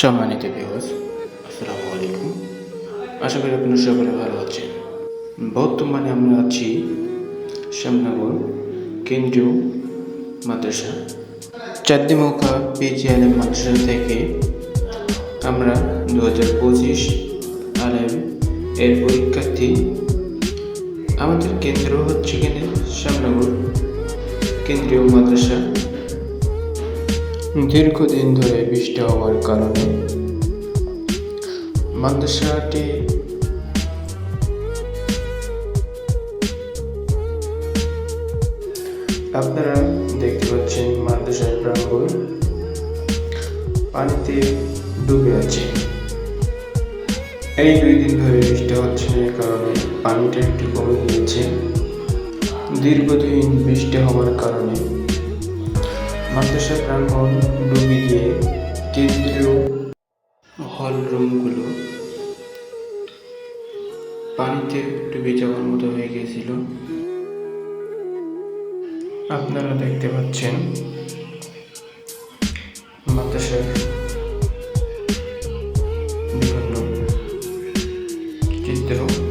সম্মানিত বিহস আসসালামু আলাইকুম। আশা করি আপনারা সকলে ভালো আছেন। বর্তমানে আমরা আছি শ্যামনগর কেন্দ্রীয় মাদ্রাসা। চাদ্দিমৌখা পিজিআলএম মাদ্রাসা থেকে আমরা দু হাজার পঁচিশ আলেম এর পরীক্ষার্থী। আমাদের কেন্দ্র হচ্ছে কিনা? শ্যামনগর কেন্দ্রীয় মাদ্রাসা। দীর্ঘদিন ধরে বৃষ্টি হওয়ার কারণে মাদ্রাসাটি আপনারা দেখতে পাচ্ছেন মাদ্রাসার প্রাঙ্গণ। পানিতে ডুবে আছে। এই দুই দিন ধরে বৃষ্টি হচ্ছে না কারণে পানিটা একটু কমে গিয়েছে। দীর্ঘদিন বৃষ্টি হওয়ার কারণে হতাশা প্রাঙ্গণ ডুবিয়ে কেন্দ্রীয় হলরুমগুলো পানিতে ডুবে যাওয়ার মতো হয়ে গেছিল আপনারা দেখতে পাচ্ছেন মাদ্রাসার বিভিন্ন চিত্র